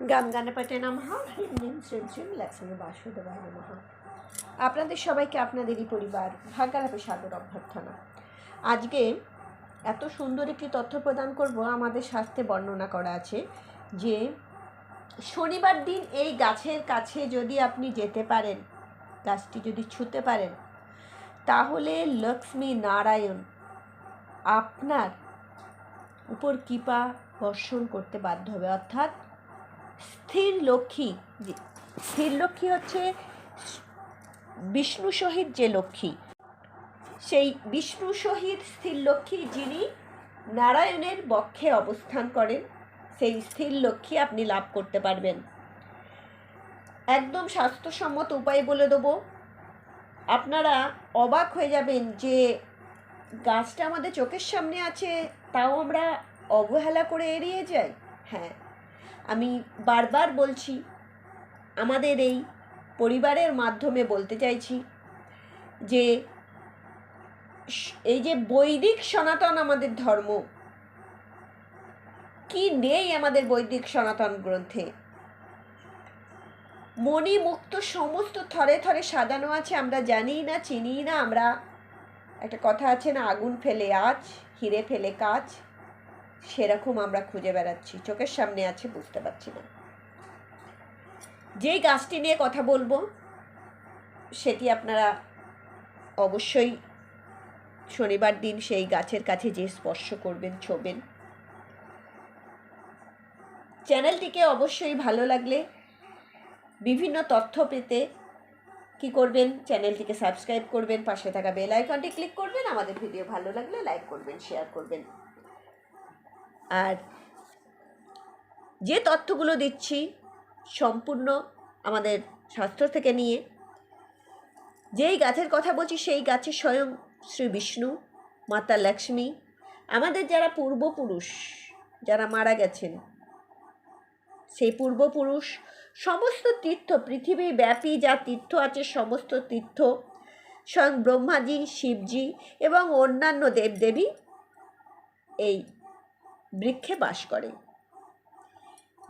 গান গানেপটে নমঃ হ্রিম হ্রিম শ্রীম শ্রীম লক্ষ্মী বাসুদেবায় নমঃ। আপনাদের সবাইকে আপনাদেরই পরিবার ভাগ্যালাপে সাদর অভ্যর্থনা। আজকে এত সুন্দর একটি তথ্য প্রদান করব, আমাদের শাস্ত্রে বর্ণনা করা আছে যে, শনিবার দিন এই গাছের কাছে যদি আপনি যেতে পারেন, গাছটি যদি ছুতে পারেন, তাহলে লক্ষ্মী নারায়ণ আপনার উপর কৃপা বর্ষণ করতে বাধ্য হবে। অর্থাৎ স্থির লক্ষ্মী স্থির লক্ষ্মী হচ্ছে বিষ্ণু সহিত যে লক্ষ্মী, সেই বিষ্ণু সহিত স্থির লক্ষ্মী যিনি নারায়ণের বক্ষে অবস্থান করেন, সেই স্থির লক্ষ্মী আপনি লাভ করতে পারবেন। একদম স্বাস্থ্যসম্মত উপায় বলে দেবো। আপনারা অবাক হয়ে যাবেন যে গাছটা আমাদের চোখের সামনে আছে, তাও আমরা অবহেলা করে এড়িয়ে যাই। হ্যাঁ আমি বারবার বলছি, আমাদের এই পরিবারের মাধ্যমে বলতে চাইছি যে এই যে বৈদিক সনাতন আমাদের ধর্ম, কি নেই আমাদের বৈদিক সনাতন গ্রন্থে? মণিমুক্ত সমস্ত থরে থরে সাজানো আছে, আমরা জানি না চিনি না, আমরা, একটা কথা আছে না, আগুন ফেলে আজ, হিরে ফেলে কাজ। সেরকম আমরা খুঁজে বেড়াচ্ছি। চোখের সামনে আছে, বুঝতে পারছি না। যেই গাছটি নিয়ে কথা বলব, সেটি আপনারা অবশ্যই শনিবার দিন সেই গাছের কাছে যে স্পর্শ করবেন, ছোবেন। চ্যানেলটিকে অবশ্যই ভালো লাগলে বিভিন্ন তথ্য পেতে কি করবেন, চ্যানেলটিকে সাবস্ক্রাইব করবেন, পাশে থাকা বেল আইকনটি ক্লিক করবেন। আমাদের ভিডিও ভালো লাগলে লাইক করবেন, শেয়ার করবেন। আর যে তথ্যগুলো দিচ্ছি সম্পূর্ণ আমাদের শাস্ত্র থেকে নিয়ে, যেই গাছের কথা বলছি সেই গাছে স্বয়ং শ্রী বিষ্ণু, মাতা লক্ষ্মী, আমাদের যারা পূর্বপুরুষ, যারা মারা গেছেন, সেই পূর্বপুরুষ, সমস্ত তীর্থ, পৃথিবী ব্যাপী যা তীর্থ আছে, সমস্ত তীর্থ, স্বয়ং ব্রহ্মাজি, শিবজি এবং অন্যান্য দেবদেবী এই বৃক্ষে বাস করে।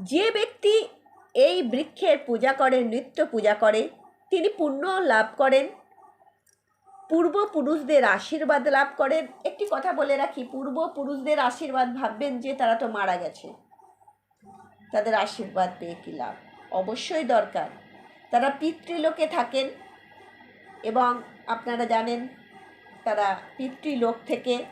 যে ব্যক্তি এই বৃক্ষের পূজা করে, নৃত্য পূজা করে, তিনি পুণ্য লাভ করেন, পূর্বপুরুষদের আশীর্বাদ লাভ করেন। একটি কথা বলে রাখি, পূর্বপুরুষদের আশীর্বাদ ভাববেন যে তারা তো মারা গেছে। তাদের আশীর্বাদ পেয়ে কী লাভ? অবশ্যই দরকার। তারা পিতৃলোকে থাকেন এবং আপনারা জানেন, তারা পিতৃলোক থেকে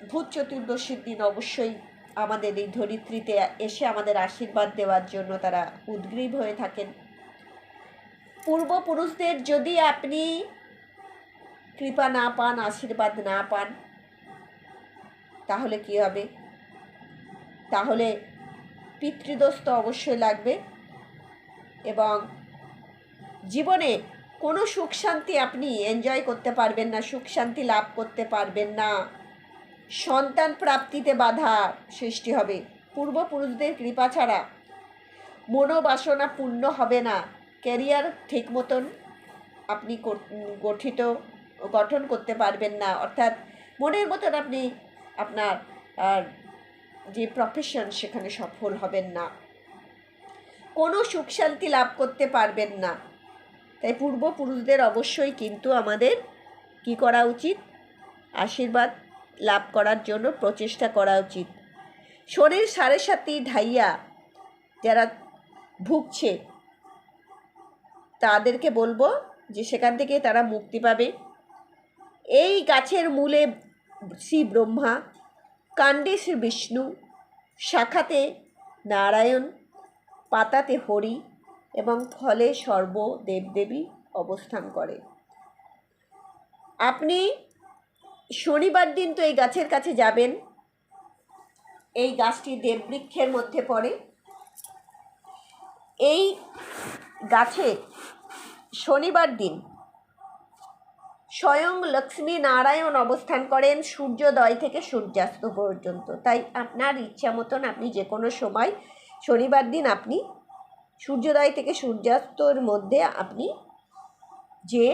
ভূত চতুর্দশীর দিন অবশ্যই আমাদের এই ধরিত্রীতে এসে আমাদের আশীর্বাদ দেওয়ার জন্য তারা উদ্গ্রীব হয়ে থাকেন। পূর্বপুরুষদের যদি আপনি কৃপা না পান, আশীর্বাদ না পান, তাহলে কি হবে? তাহলে পিতৃদোষ তো অবশ্যই লাগবে এবং জীবনে কোনো সুখ শান্তি আপনি এনজয় করতে পারবেন না, সুখ শান্তি লাভ করতে পারবেন না। সন্তান প্রাপ্তিতে বাধা সৃষ্টি হবে। পূর্বপুরুষদের কৃপা ছাড়া মনোবাসনা পূর্ণ হবে না। ক্যারিয়ার ঠিক মতন আপনি গঠিত গঠন করতে পারবেন না। অর্থাৎ মনের মতন আপনি আপনার যে প্রফেশন সেখানে সফল হবেন না। কোনো সুখ শান্তি লাভ করতে পারবেন না। তাই পূর্বপুরুষদের অবশ্যই কিন্তু আমাদের কি করা উচিত? আশীর্বাদ লাভ করার জন্য প্রচেষ্টা করা উচিত। শরীর সাড়ে সাতি ঢাইয়া যারা ভুগছে, তাদেরকে বলব যে সেখান থেকে তারা মুক্তি পাবে। এই গাছের মূলে শ্রী ব্রহ্মা কাণ্ডে শ্রী বিষ্ণু, শাখাতে নারায়ণ, পাতাতে হরি এবং ফলে সর্ব দেবদেবী অবস্থান করে। আপনি শনিবার দিন তো এই গাছের কাছে যাবেন। এই গাছটি দেববৃক্ষের মধ্যে পড়ে। এই গাছে শনিবার দিন স্বয়ং লক্ষ্মী নারায়ণ অবস্থান করেন সূর্যোদয় থেকে সূর্যাস্ত পর্যন্ত। তাই আপনার ইচ্ছা মতন আপনি যে কোনো সময় শনিবার দিন আপনি সূর্যোদয় থেকে সূর্যাস্তর মধ্যে আপনি যে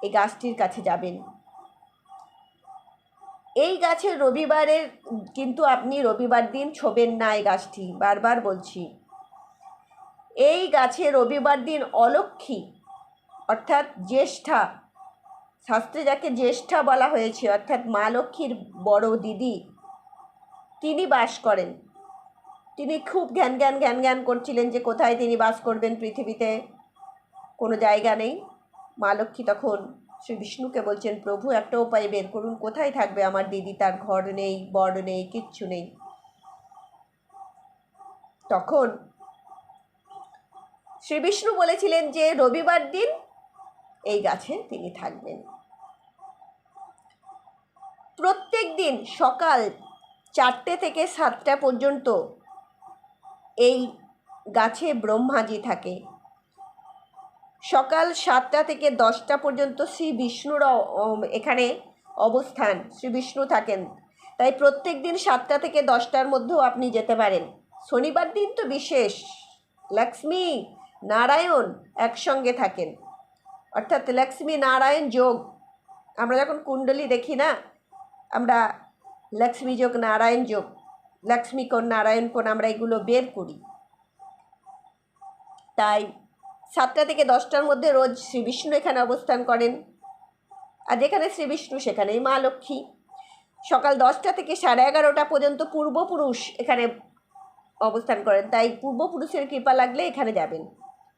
এই গাছটির কাছে যাবেন। এই গাছের রবিবারের কিন্তু আপনি রবিবার দিন ছোবেন না এই গাছটি, বারবার বলছি। এই গাছে রবিবার দিন অলক্ষী, অর্থাৎ জ্যেষ্ঠা, শাস্ত্রে যাকে জ্যেষ্ঠা বলা হয়েছে, অর্থাৎ মা লক্ষ্মীর বড় দিদি, তিনি বাস করেন। তিনি খুব জ্ঞান জ্ঞান জ্ঞান জ্ঞান করছিলেন যে কোথায় তিনি বাস করবেন পৃথিবীতে। কোনো জায়গা নেই। মা লক্ষ্মী তখন শ্রী বিষ্ণুকে বলছেন, প্রভু, একটা উপায় বের করুন। কোথায় থাকবে আমার দিদি? তার ঘর নেই, বর নেই, কিচ্ছু নেই। তখন শ্রী বিষ্ণু বলেছিলেন যে, রবিবার দিন এই গাছে তিনি থাকবেন। প্রত্যেক দিন সকাল চারটে থেকে সাতটা পর্যন্ত এই গাছে ব্রহ্মাজি থাকে। সকাল সাতটা থেকে দশটা পর্যন্ত শ্রী বিষ্ণুর এখানে অবস্থান। শ্রী বিষ্ণু থাকেন। তাই প্রত্যেক দিন সাতটা থেকে দশটার মধ্যেও আপনি যেতে পারেন। শনিবার দিন তো বিশেষ। লক্ষ্মী নারায়ণ একসঙ্গে থাকেন। অর্থাৎ লক্ষ্মী নারায়ণ যোগ। আমরা যখন কুণ্ডলী দেখি না, আমরা লক্ষ্মী যোগ, নারায়ণ যোগ, লক্ষ্মী কোণ, নারায়ণ কোণ আমরা এগুলো বের করি। তাই সাতটা থেকে দশটার মধ্যে রোজ শ্রী বিষ্ণু এখানে অবস্থান করেন। আর যেখানে শ্রী বিষ্ণু, সেখানেই মা লক্ষ্মী। সকাল দশটা থেকে সাড়ে এগারোটা পর্যন্ত পূর্বপুরুষ এখানে অবস্থান করেন। তাই পূর্বপুরুষের কৃপা লাগলে এখানে যাবেন।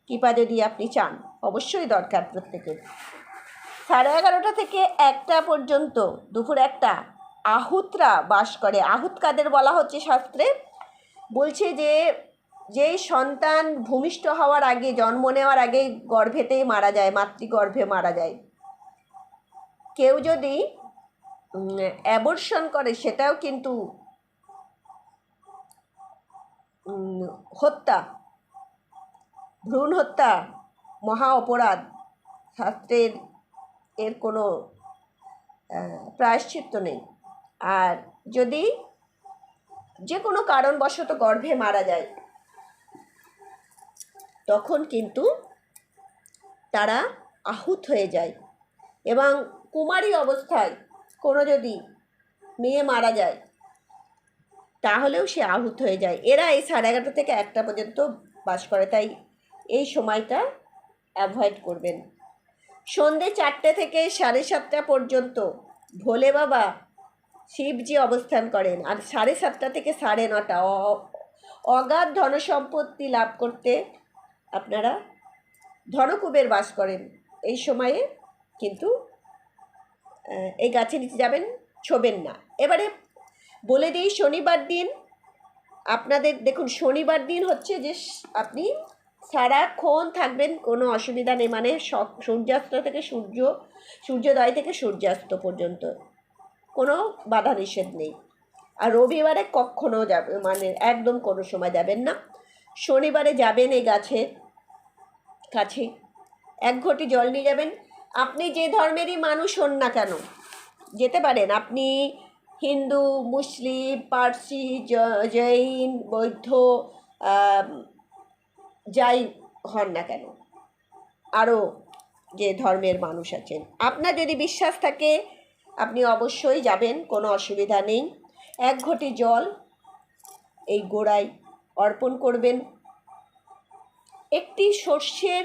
কৃপা যদি আপনি চান, অবশ্যই দরকার প্রত্যেকের সাড়ে এগারোটা থেকে একটা পর্যন্ত, দুপুর একটা, আহুতরা বাস করে। আহুত কাদের বলা হচ্ছে শাস্ত্রে? বলছে যে যেই সন্তান ভূমিষ্ঠ হওয়ার আগে, জন্ম নেওয়ার আগে গর্ভেতেই মারা যায়, মাতৃগর্ভে মারা যায়, কেউ যদি অ্যাবর্ষণ করে, সেটাও কিন্তু হত্যা, ভ্রূণ হত্যা, মহা অপরাধ, শাস্ত্রের, এর কোনো প্রায়শ্চিত্ত নেই। আর যদি যে কোনো কারণবশত গর্ভে মারা যায় তখন কিন্তু তারা আহুত হয়ে যায় এবং কুমারী অবস্থায় কোনো যদি মেয়ে মারা যায়, তাহলেও সে আহুত হয়ে যায়। এরা এই সাড়ে এগারোটা থেকে একটা পর্যন্ত বাস করে, তাই এই সময়টা অ্যাভয়েড করবেন। সন্ধে চারটে থেকে সাড়ে সাতটা পর্যন্ত ভোলে বাবা শিবজি অবস্থান করেন আর সাড়ে সাতটা থেকে সাড়ে নটা অগাধ ধনসম্পত্তি লাভ করতে আপনারা ধনকুবের বাস করেন। এই সময়ে কিন্তু এই গাছের নিচে যাবেন, ছোবেন না। এবারে বলে দিই, শনিবার দিন আপনাদের, দেখুন, শনিবার দিন হচ্ছে যে আপনি সারাক্ষণ থাকবেন, কোনো অসুবিধা নেই মানে সূর্যাস্ত থেকে সূর্য, সূর্যোদয় থেকে সূর্যাস্ত পর্যন্ত। কোনো বাধা নিষেধ নেই। আর রবিবারে কখনো যাবে মানে একদম কোনো সময় যাবেন না। শনিবারে যাবেন এই গাছে কাছে। এক ঘটি জল নিয়ে যাবেন। আপনি যে ধর্মেরই মানুষ হন না কেন, যেতে পারেন। আপনি হিন্দু, মুসলিম, পার্সি জৈন, বৌদ্ধ যাই হন না কেন, আরও যে ধর্মের মানুষ আছেন। আপনার যদি বিশ্বাস থাকে, আপনি অবশ্যই যাবেন, কোনো অসুবিধা নেই। এক ঘটি জল এই গোড়ায় অর্পণ করবেন। একটি সর্ষের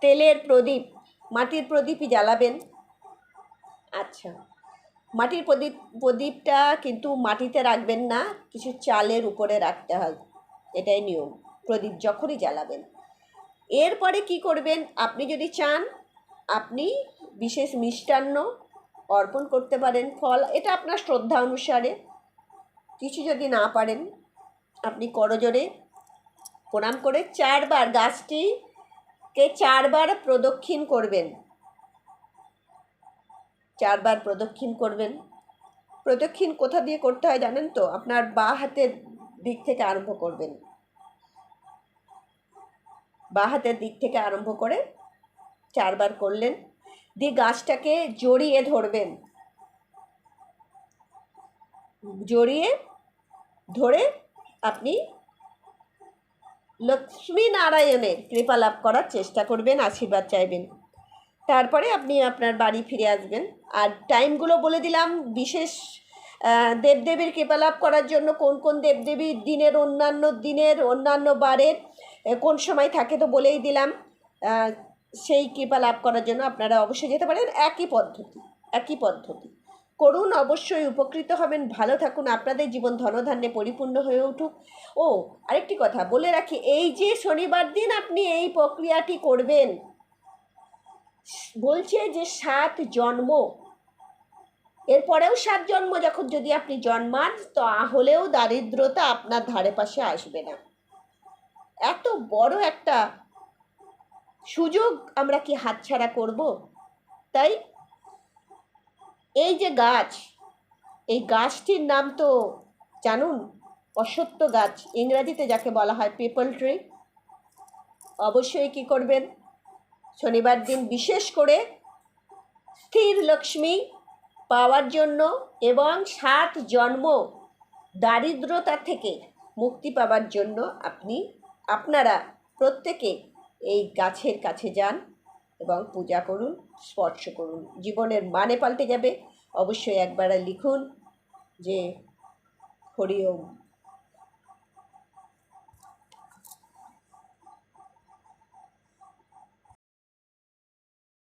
তেলের প্রদীপ, মাটির প্রদীপই জ্বালাবেন। আচ্ছা মাটির প্রদীপ, প্রদীপটা কিন্তু মাটিতে রাখবেন না, কিছু চালের উপরে রাখতে হয়। এটাই নিয়ম, প্রদীপ যখনই জ্বালাবেন। এরপরে কি করবেন? আপনি যদি চান, আপনি বিশেষ মিষ্টান্ন অর্পণ করতে পারেন, ফল। এটা আপনার শ্রদ্ধা অনুসারে। কিছু যদি না পারেন, আপনি করজোরে প্রণাম করে চারবার গাছটিকে চারবার প্রদক্ষিণ করবেন। চারবার প্রদক্ষিণ করবেন। প্রদক্ষিণ কোথা দিয়ে করতে হয় জানেন তো? আপনার বা হাতের দিক থেকে আরম্ভ করবেন। বা হাতের দিক থেকে আরম্ভ করে চারবার করলেন। দিয়ে গাছটাকে জড়িয়ে ধরবেন। জড়িয়ে ধরে আপনি লক্ষ্মী নারায়ণের কৃপা লাভ করার চেষ্টা করবেন, আশীর্বাদ চাইবেন। তারপরে আপনি আপনার বাড়ি ফিরে আসবেন। আর টাইমগুলো বলে দিলাম, বিশেষ দেবদেবীর কৃপা লাভ করার জন্য কোন কোন দেবদেবীর দিনের অন্যান্য দিনের, অন্যান্য বারের কোন সময় থাকে তো বলেই দিলাম। সেই কৃপা লাভ করার জন্য আপনারা অবশ্যই যেতে পারেন। একই পদ্ধতি একই পদ্ধতি। করুন, অবশ্যই উপকৃত হবেন। ভালো থাকুন, আপনাদের জীবন ধনধান্যে পরিপূর্ণ হয়ে উঠুক। ও, আরেকটি কথা, বলে রাখি, এই যে শনিবার দিন আপনি এই প্রক্রিয়াটি করবেন, বলছে যে সাত জন্ম। এরপরেও সাত জন্ম যখন যদি আপনি জন্মান, তাহলেও দারিদ্রতা আপনার ধারে পাশে আসবে না। এত বড় একটা সুযোগ আমরা কি হাতছাড়া করব? তাই এই যে গাছ, এই গাছটির নাম তো জানুন, অসত্য গাছ, ইংরাজিতে যাকে বলা হয় পিপল ট্রি। অবশ্যই কি করবেন? শনিবার দিন বিশেষ করে স্থির লক্ষ্মী পাওয়ার জন্য এবং সাত জন্ম দারিদ্রতা থেকে মুক্তি পাওয়ার জন্য আপনি, আপনারা প্রত্যেকে এই গাছের কাছে যান। এবং পূজা করুন, স্পর্শ করুন। জীবনের মানে পাল্টে যাবে। অবশ্যই একবার লিখুন যে, হরি ওম।